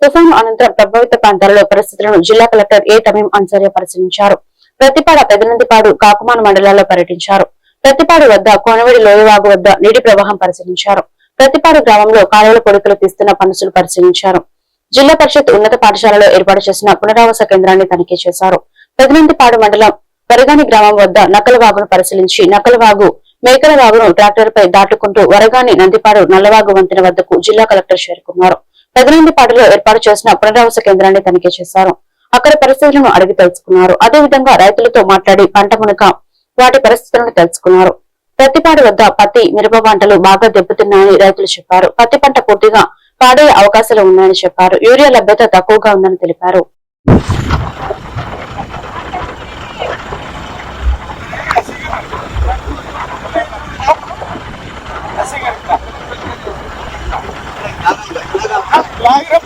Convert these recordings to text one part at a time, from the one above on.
తుఫాను అనంతరం ప్రభావిత ప్రాంతాలలో పరిస్థితులను జిల్లా కలెక్టర్ ఏ తమీం అన్సారియా పరిశీలించారు ప్రతిపాడ పెదనందిపాడు కాకుమాన్ మండలాల్లో పర్యటించారు. ప్రతిపాడు వద్ద కోనవడి లోయవాగు వద్ద నీటి ప్రవాహం పరిశీలించారు. ప్రతిపాడు గ్రామంలో కాలువల కొడుకులు తీస్తున్న పనుసులు పరిశీలించారు. జిల్లా పరిషత్ ఉన్నత పాఠశాలలో ఏర్పాటు చేసిన పునరావాస కేంద్రాన్ని తనిఖీ చేశారు. పెదనందిపాడు మండలం వరగాని గ్రామం వద్ద నకలవాగును పరిశీలించి నకలవాగు మేకల వాగును ట్రాక్టర్ పై దాటుకుంటూ వరగాని నందిపాడు నల్లవాగు వంతెన వద్దకు జిల్లా కలెక్టర్ చేరుకున్నారు. పెదనందిపాడులో ఏర్పాటు చేసిన పునరావాస కేంద్రాన్ని తనిఖీ చేశారు. అక్కడ పరిస్థితులను అడిగి తెలుసుకున్నారు. అదేవిధంగా రైతులతో మాట్లాడి పంట మునక వాటి పరిస్థితులను తెలుసుకున్నారు. ప్రతిపాడు వద్ద పత్తి మిరప పంటలు బాగా దెబ్బతిన్నాయని రైతులు చెప్పారు. పత్తి పంట పూర్తిగా పాడే అవకాశాలు ఉన్నాయని చెప్పారు. యూరియా లభ్యత తక్కువగా ఉందని తెలిపారు ఏం తీసుకుంటారా నేనేం ఏం రాజుగారు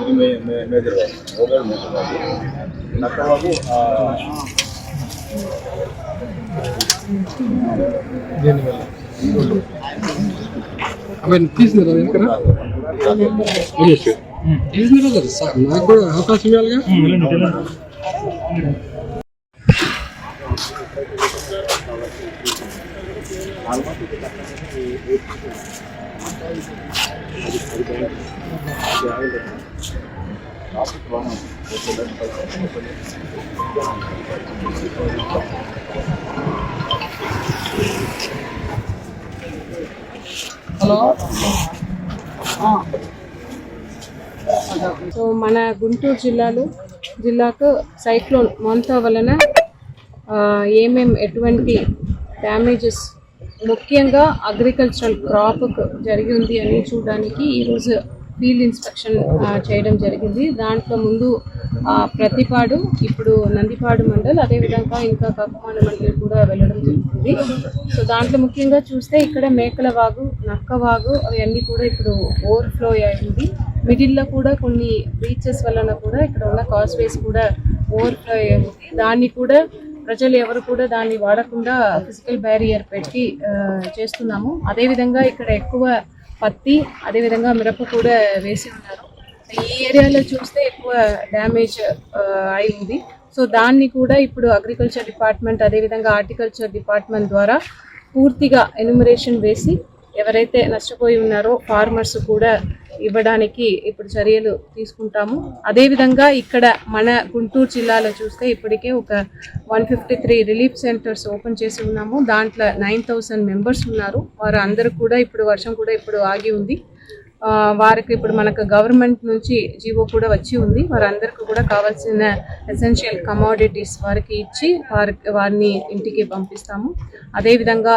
ఇది మే- మే- మేజర్ వాగు ఓవర్ మేజర్ వాగు నక్క వాగు ఆ, అవన్నీ తీసినారా దగ్గర తీసినారా కదా సార్ నాకు కూడా అవకాశం ఇవ్వాలిగా హలో. సో మన గుంటూరు జిల్లాలో జిల్లాకు సైక్లోన్ మొంతా వలన ఏమేమి ఏమేం ఎటువంటి డ్యామేజెస్ ముఖ్యంగా అగ్రికల్చరల్ క్రాప్కు జరిగి ఉంది అని చూడడానికి ఈరోజు ఫీల్డ్ ఇన్స్పెక్షన్ చేయడం జరిగింది. దాంట్లో ముందు ఆ, ప్రతిపాడు ఇప్పుడు నందిపాడు మండల్ అదేవిధంగా ఇంకా కక్కుమాన మండలి కూడా వెళ్ళడం జరుగుతుంది. సో దాంట్లో ముఖ్యంగా చూస్తే ఇక్కడ మేకల వాగు నక్క వాగు అవన్నీ కూడా ఇప్పుడు ఓవర్ఫ్లో అయింది మిడిల్లో కూడా కొన్ని బీచెస్ వలన కూడా ఇక్కడ ఉన్న కాస్వేస్ కూడా ఓవర్ఫ్లో అయ్యింది దాన్ని కూడా ప్రజలు ఎవరు కూడా దాన్ని వాడకుండా ఫిజికల్ బ్యారియర్ పెట్టి చేస్తున్నాము. అదేవిధంగా ఇక్కడ ఎక్కువ పత్తి అదేవిధంగా మిరప కూడా వేసి ఉన్నారు. ఈ ఏరియాలో చూస్తే ఎక్కువ డ్యామేజ్ అయి ఉంది. సో దాన్ని కూడా ఇప్పుడు అగ్రికల్చర్ డిపార్ట్మెంట్ అదేవిధంగా హార్టికల్చర్ డిపార్ట్మెంట్ ద్వారా పూర్తిగా ఎన్యుమరేషన్ వేసి ఎవరైతే నష్టపోయి ఉన్నారో ఫార్మర్స్ కూడా ఇవ్వడానికి ఇప్పుడు చర్యలు తీసుకుంటాము. అదేవిధంగా ఇక్కడ మన గుంటూరు జిల్లాలో చూస్తే ఇప్పటికే ఒక one fifty three relief centres open చేసి ఉన్నాము. దాంట్లో నైన్ థౌసండ్ మెంబర్స్ ఉన్నారు. వారు అందరూ కూడా ఇప్పుడు వర్షం కూడా ఇప్పుడు ఆగి ఉంది. వారికి ఇప్పుడు మనకు గవర్నమెంట్ నుంచి జీవో కూడా వచ్చి ఉంది. వారందరికీ కూడా కావాల్సిన ఎసెన్షియల్ కమోడిటీస్ వారికి ఇచ్చి వారి వారిని ఇంటికి పంపిస్తాము. అదేవిధంగా